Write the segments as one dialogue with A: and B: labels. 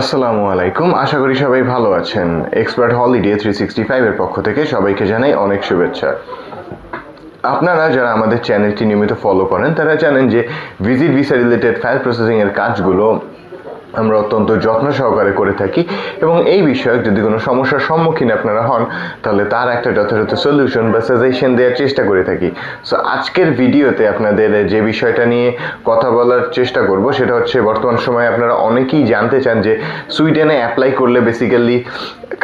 A: আসসালামু আলাইকুম। আশা করি সবাই ভালো আছেন। এক্সপার্ট হলিডে থ্রি সিক্সটি ফাইভের পক্ষ থেকে সবাইকে জানাই অনেক শুভেচ্ছা। আপনারা যারা আমাদের চ্যানেলটি নিয়মিত ফলো করেন, তারা জানেন যে ভিজিট ভিসা রিলেটেড ফাইল প্রসেসিংয়ের কাজগুলো আমরা অত্যন্ত যত্ন সহকারে করে থাকি। এবং এই বিষয়ক যদি কোনো সমস্যার সম্মুখীন আপনারা হন, তাহলে তার একটা যথাযথ সলিউশন বা সাজেশন দেওয়ার চেষ্টা করে থাকি। সো আজকের ভিডিওতে আপনাদের যে বিষয়টা নিয়ে কথা বলার চেষ্টা করব, সেটা হচ্ছে বর্তমান সময়ে আপনারা অনেকেই জানতে চান যে সুইডেনে অ্যাপ্লাই করলে বেসিক্যালি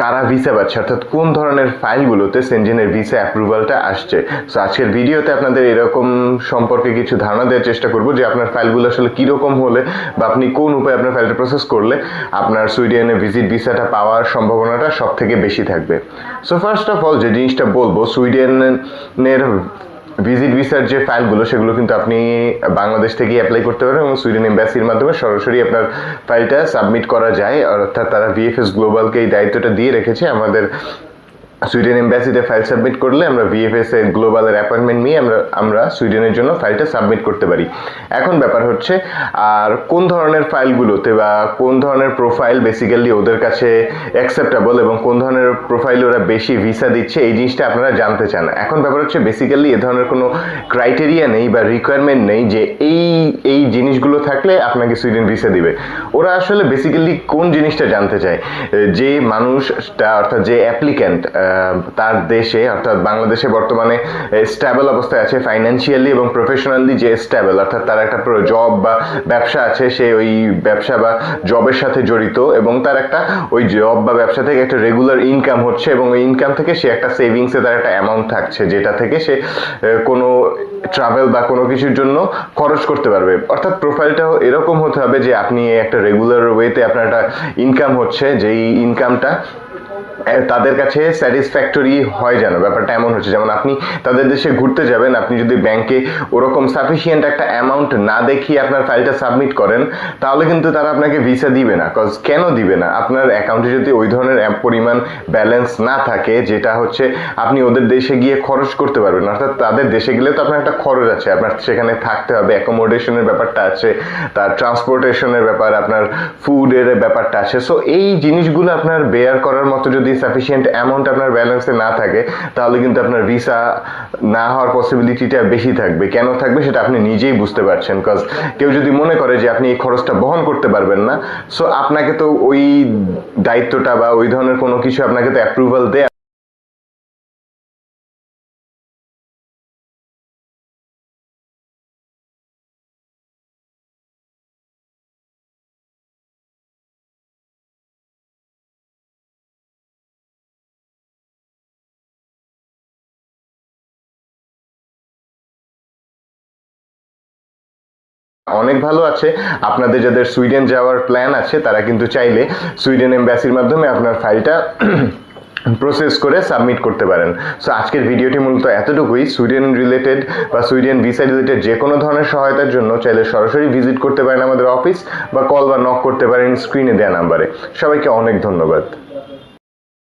A: কারা ভিসা পাচ্ছে? অর্থাৎ কোন ধরনের ফাইলগুলোতে সেনজেনের ভিসা অ্যাপ্রুভালটা আসছে? সো আজকের ভিডিওতে আপনাদের এরকম সম্পর্কে কিছু ধারণা দেওয়ার চেষ্টা করব যে আপনার ফাইলগুলো আসলে কীরকম হলে বা আপনি কোন উপায়ে আপনার ফাইলটা প্রসেস করলে আপনার সুইডেনে ভিজিট ভিসাটা পাওয়ার সম্ভাবনাটা সব থেকে বেশি থাকবে। সো ফার্স্ট অফ অল যে জিনিসটা বলব, সুইডেনের ভিজিট ভিসার যে ফাইলগুলো সেগুলো কিন্তু আপনি বাংলাদেশ থেকে অ্যাপ্লাই করতে পারেন এবং সুইডেন এম্বাসির মাধ্যমে সরাসরি আপনার ফাইলটা সাবমিট করা যায়। অর্থাৎ তারা ভিএফএস গ্লোবালকে এই দায়িত্বটা দিয়ে রেখেছে। আমাদের সুইডেন এম্বাসিতে ফাইল সাবমিট করলে আমরা ভিএফএস এর গ্লোবালের অ্যাপয়েন্টমেন্ট নিয়ে আমরা আমরা সুইডেনের জন্য ফাইলটা সাবমিট করতে পারি। এখন ব্যাপার হচ্ছে, আর কোন ধরনের ফাইলগুলোতে বা কোন ধরনের প্রোফাইল বেসিক্যালি ওদের কাছে অ্যাকসেপ্টেবল এবং কোন ধরনের প্রোফাইল ওরা বেশি ভিসা দিচ্ছে, এই জিনিসটা আপনারা জানতে চান। এখন ব্যাপার হচ্ছে বেসিক্যালি এ ধরনের কোনো ক্রাইটেরিয়া নেই বা রিকোয়ারমেন্ট নেই যে এই এই জিনিসগুলো থাকলে আপনাকে সুইডেন ভিসা দিবে। ওরা আসলে বেসিক্যালি কোন জিনিসটা জানতে চায়? যে মানুষটা অর্থাৎ যে অ্যাপ্লিক্যান্ট তার দেশে, অর্থাৎ বাংলাদেশে বর্তমানে স্ট্যাবল অবস্থায় আছে ফাইন্যান্সিয়ালি এবং প্রফেশনালি যে স্ট্যাবল অর্থাৎ তার একটা জব বা ব্যবসা আছে, সে ওই ব্যবসা বা জবের সাথে জড়িত এবং তার একটা ওই জব বা ব্যবসা থেকে একটা রেগুলার ইনকাম হচ্ছে এবং ওই ইনকাম থেকে সে একটা সেভিংসে তার একটা অ্যামাউন্ট থাকছে, যেটা থেকে সে কোনো ট্রাভেল বা কোনো কিছুর জন্য খরচ করতে পারবে। অর্থাৎ প্রোফাইলটা এরকম হতে হবে যে আপনি একটা রেগুলার ওয়েতে আপনার একটা ইনকাম হচ্ছে, যেই ইনকামটা তাদের কাছে স্যাটিসফ্যাক্টরি হয় যেন, ব্যাপারটা এমন হচ্ছে। যেমন আপনি তাদের দেশে ঘুরতে যাবেন, আপনি যদি ব্যাংকে ওরকম সাফিসিয়েন্ট একটা অ্যামাউন্ট না দেখিয়ে আপনার ফাইলটা সাবমিট করেন, তাহলে কিন্তু তারা আপনাকে ভিসা দিবে না কজ কেন দিবে না? আপনার অ্যাকাউন্টে যদি ওই ধরনের পরিমাণ ব্যালেন্স না থাকে, যেটা হচ্ছে আপনি ওদের দেশে গিয়ে খরচ করতে পারবেন, অর্থাৎ তাদের দেশে গেলে তো আপনার একটা খরচ আছে, আপনার সেখানে থাকতে হবে অ্যাকোমোডেশনের ব্যাপারটা আছে, তার ট্রান্সপোর্টেশনের ব্যাপার, আপনার ফুডের ব্যাপারটা আছে। সো এই জিনিসগুলো আপনার বেয়ার করার মতো যদি সাফিসিয়েন্ট অ্যামাউন্ট আপনার ব্যালেন্সে না থাকে, তাহলে কিন্তু আপনার ভিসা না হওয়ার পসিবিলিটিটা বেশি থাকবে। কেন থাকবে সেটা আপনি নিজেই বুঝতে পারছেন কজ কেউ যদি মনে করে যে আপনি এই খরচটা বহন করতে পারবেন না সো আপনাকে তো ওই দায়িত্বটা বা ওই ধরনের কোনো কিছু আপনাকে তো অ্যাপ্রুভাল দেয় অনেক ভালো আছে। আপনাদের যাদের সুইডেন যাওয়ার প্ল্যান আছে, তারা কিন্তু চাইলে সুইডেন এম্বাসির মাধ্যমে আপনার ফাইলটা প্রসেস করে সাবমিট করতে পারেন। সো আজকের ভিডিওটি মূলত এতটুকুই। সুইডেন রিলেটেড বা সুইডেন ভিসা রিলেটেড যে কোনো ধরনের সহায়তার জন্য চাইলে সরাসরি ভিজিট করতে পারেন আমাদের অফিস বা কল বা নক করতে পারেন স্ক্রিনে দেওয়া নাম্বারে সবাইকে অনেক ধন্যবাদ।